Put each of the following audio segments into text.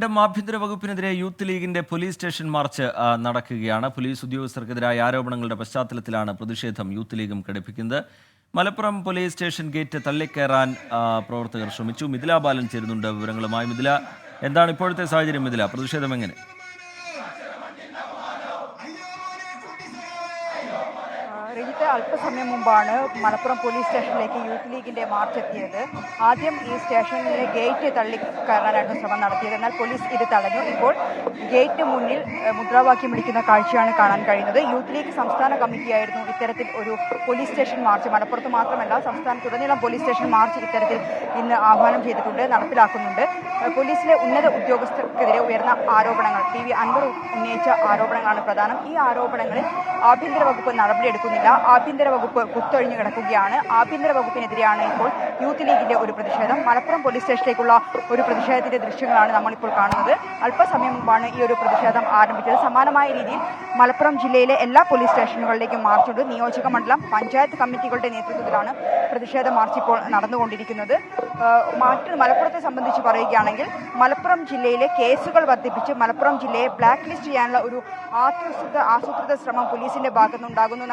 വീണ്ടും ആഭ്യന്തര വകുപ്പിനെതിരെ യൂത്ത് ലീഗിന്റെ പോലീസ് സ്റ്റേഷൻ മാർച്ച് നടക്കുകയാണ്. പോലീസ് ഉദ്യോഗസ്ഥർക്കെതിരായ ആരോപണങ്ങളുടെ പശ്ചാത്തലത്തിലാണ് പ്രതിഷേധം യൂത്ത് ലീഗും ഘടിപ്പിക്കുന്നത് മലപ്പുറം പോലീസ് സ്റ്റേഷൻ ഗേറ്റ് തള്ളിക്കയറാൻ പ്രവർത്തകർ ശ്രമിച്ചു. മിഥില ബാലൻ ചേരുന്നുണ്ട് വിവരങ്ങളുമായി. മിഥില എന്താണ് ഇപ്പോഴത്തെ സാഹചര്യം? മിഥില പ്രതിഷേധം എങ്ങനെ? രജിത്ത് അല്പസമയം മുമ്പാണ് മലപ്പുറം പോലീസ് സ്റ്റേഷനിലേക്ക് യൂത്ത് ലീഗിന്റെ മാർച്ച് എത്തിയത്. ആദ്യം ഈ സ്റ്റേഷനിലെ ഗേറ്റ് തള്ളി കയറാനായിരുന്നു ശ്രമം നടത്തിയത്. എന്നാൽ പോലീസ് ഇത് തടഞ്ഞു. ഇപ്പോൾ ഗേറ്റ് മുന്നിൽ മുദ്രാവാക്യം വിളിക്കുന്ന കാഴ്ചയാണ് കാണാൻ കഴിയുന്നത്. യൂത്ത് ലീഗ് സംസ്ഥാന കമ്മിറ്റിയായിരുന്നു ഇത്തരത്തിൽ ഒരു പോലീസ് സ്റ്റേഷൻ മാർച്ച്. മലപ്പുറത്ത് മാത്രമല്ല സംസ്ഥാനത്തുടനീളം പോലീസ് സ്റ്റേഷൻ മാർച്ച് ഇത്തരത്തിൽ ഇന്ന് ആഹ്വാനം ചെയ്തിട്ടുണ്ട് നടപ്പിലാക്കുന്നുണ്ട്. പോലീസിലെ ഉന്നത ഉദ്യോഗസ്ഥർക്കെതിരെ ഉയർന്ന ആരോപണങ്ങൾ. ടി വി അൻവർ ഉന്നയിച്ച ആരോപണങ്ങളാണ് പ്രധാനം. ഈ ആരോപണങ്ങളിൽ ആഭ്യന്തര വകുപ്പ് നടപടിയെടുക്കുന്നില്ല ആഭ്യന്തര വകുപ്പ് കുത്തൊഴിഞ്ഞു കിടക്കുകയാണ്. ആഭ്യന്തര വകുപ്പിനെതിരെയാണ് ഇപ്പോൾ യൂത്ത് ലീഗിന്റെ ഒരു പ്രതിഷേധം. മലപ്പുറം പോലീസ് സ്റ്റേഷനിലേക്കുള്ള ഒരു പ്രതിഷേധത്തിന്റെ ദൃശ്യങ്ങളാണ് നമ്മളിപ്പോൾ കാണുന്നത്. അല്പസമയം മുമ്പാണ് ഈ ഒരു പ്രതിഷേധം ആരംഭിച്ചത്. സമാനമായ രീതിയിൽ മലപ്പുറം ജില്ലയിലെ എല്ലാ പോലീസ് സ്റ്റേഷനുകളിലേക്കും മാർച്ചുണ്ട്. നിയോജക മണ്ഡലം പഞ്ചായത്ത് കമ്മിറ്റികളുടെ നേതൃത്വത്തിലാണ് പ്രതിഷേധ മാർച്ച് ഇപ്പോൾ നടന്നുകൊണ്ടിരിക്കുന്നത്. മറ്റ് മലപ്പുറത്തെ സംബന്ധിച്ച് പറയുകയാണെങ്കിൽ മലപ്പുറം ജില്ലയിലെ കേസുകൾ വർദ്ധിപ്പിച്ച് മലപ്പുറം ജില്ലയെ ബ്ലാക്ക് ലിസ്റ്റ് ചെയ്യാനുള്ള ഒരു ആസൂത്രിത ആസൂത്രിത ശ്രമം പോലീസിന്റെ ഭാഗത്തുനിന്നുണ്ടാകുന്നു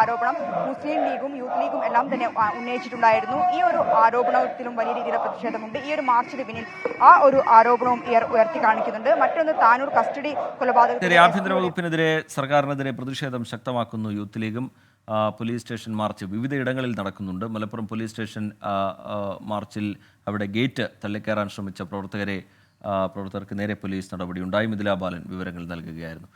ആരോപണം മുസ്ലിം ലീഗും യൂത്ത് ലീഗും എല്ലാം തന്നെ ഉന്നയിച്ചിട്ടുണ്ടായിരുന്നു. ഈ ഒരു ആരോപണത്തിലും വലിയ രീതിയിലുള്ള പ്രതിഷേധമുണ്ട്. ഈ ഒരു മാർച്ചിന് പിന്നിൽ ആ ഒരു ആരോപണവും ഉയർത്തി കാണിക്കുന്നുണ്ട്. മറ്റൊന്ന് താനൂർ കസ്റ്റഡി കൊലപാതകത്തിൽ ആഭ്യന്തര വകുപ്പിനെതിരെ സർക്കാരിനെതിരെ പ്രതിഷേധം ശക്തമാക്കുന്നു യൂത്ത് ലീഗും. പോലീസ് സ്റ്റേഷൻ മാർച്ച് വിവിധയിടങ്ങളിൽ നടക്കുന്നുണ്ട്. മലപ്പുറം പോലീസ് സ്റ്റേഷൻ മാർച്ചിൽ അവിടെ ഗേറ്റ് തള്ളിക്കയറാൻ ശ്രമിച്ച പ്രവർത്തകരെ പ്രവർത്തകർക്ക് നേരെ പോലീസ് നടപടിയുണ്ടായി. മിഥിലാ ബാലൻ വിവരങ്ങൾ നൽകുകയായിരുന്നു.